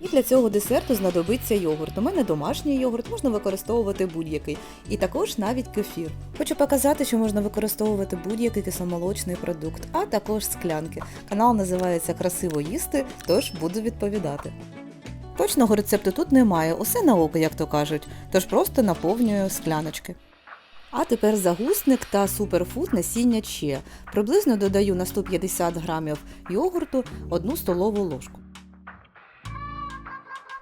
І для цього десерту знадобиться йогурт. У мене домашній йогурт, можна використовувати будь-який. І також навіть кефір. Хочу показати, що можна використовувати будь-який кисломолочний продукт, а також склянки. Канал називається Красиво їсти, тож буду відповідати. Точного рецепту тут немає, усе на око, як то кажуть, тож просто наповнюю скляночки. А тепер загусник та суперфуд насіння чия. Приблизно додаю на 150 грамів йогурту 1 столову ложку.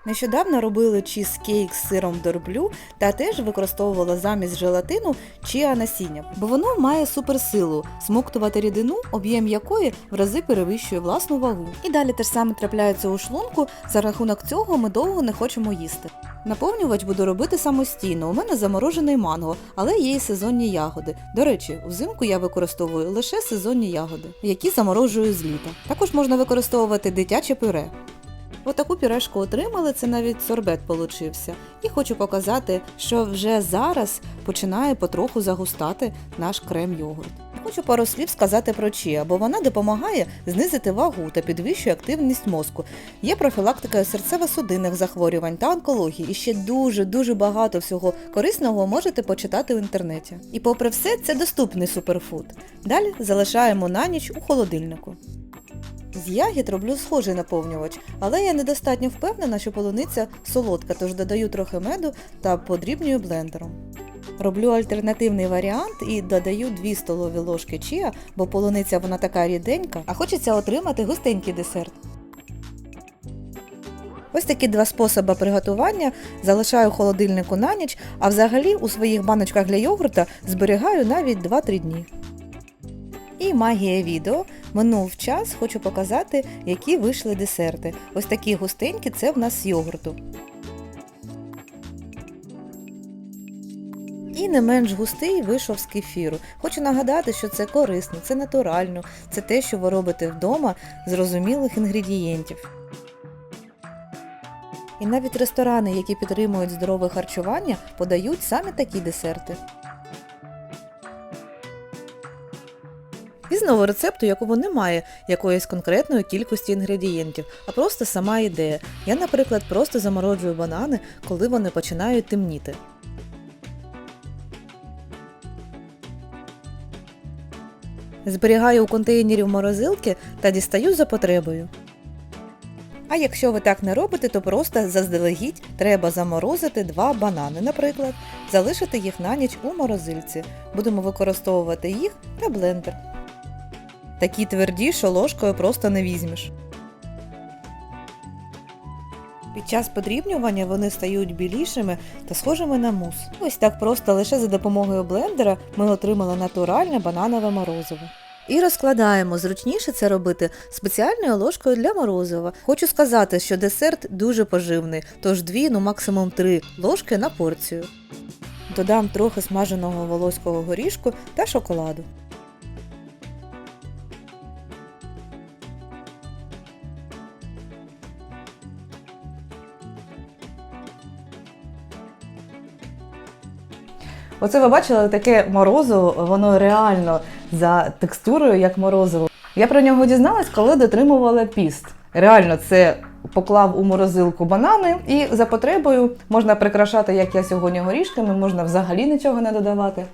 Нещодавно робили чізкейк з сиром дорблю та теж використовувала замість желатину чіа насіння, бо воно має суперсилу смоктувати рідину, об'єм якої в рази перевищує власну вагу. І далі те ж саме трапляється у шлунку, за рахунок цього ми довго не хочемо їсти. Наповнювач буду робити самостійно. У мене заморожений манго, але є і сезонні ягоди. До речі, взимку я використовую лише сезонні ягоди, які заморожую з літа. Також можна використовувати дитяче пюре. Отаку пюрешку отримали, це навіть сорбет получився. І хочу показати, що вже зараз починає потроху загустати наш крем-йогурт. Хочу пару слів сказати про чія, бо вона допомагає знизити вагу та підвищує активність мозку. Є профілактика серцево-судинних захворювань та онкології. І ще дуже дуже багато всього корисного можете почитати в інтернеті. І попри все, це доступний суперфуд. Далі залишаємо на ніч у холодильнику. З ягід роблю схожий наповнювач, але я недостатньо впевнена, що полуниця солодка, тож додаю трохи меду та подрібнюю блендером. Роблю альтернативний варіант і додаю 2 столові ложки чія, бо полуниця вона така ріденька, а хочеться отримати густенький десерт. Ось такі два способи приготування залишаю холодильнику на ніч, а взагалі у своїх баночках для йогурта зберігаю навіть 2-3 дні. І магія відео. Минув час, хочу показати, які вийшли десерти. Ось такі густенькі це в нас з йогурту. І не менш густий вийшов з кефіру. Хочу нагадати, що це корисно, це натурально, це те, що ви робите вдома з зрозумілих інгредієнтів. І навіть ресторани, які підтримують здорове харчування, подають саме такі десерти. Різного рецепту, якого немає якоїсь конкретної кількості інгредієнтів, а просто сама ідея. Я, наприклад, просто замороджую банани, коли вони починають темніти. Зберігаю у контейнері в морозилки та дістаю за потребою. А якщо ви так не робите, то просто заздалегідь треба заморозити два банани, наприклад, залишити їх на ніч у морозильці. Будемо використовувати їх та блендер. Такі тверді, що ложкою просто не візьмеш. Під час подрібнювання вони стають білішими та схожими на мус. Ось так просто лише за допомогою блендера ми отримали натуральне бананове морозиво. І розкладаємо. Зручніше це робити спеціальною ложкою для морозива. Хочу сказати, що десерт дуже поживний, тож дві, ну максимум три ложки на порцію. Додам трохи смаженого волоського горішку та шоколаду. Оце ви бачили таке морозиво, воно реально за текстурою, як морозиво. Я про нього дізналась, коли дотримувала піст. Реально, це поклав у морозилку банани, і за потребою можна прикрашати, як я сьогодні горішками, можна взагалі нічого не додавати.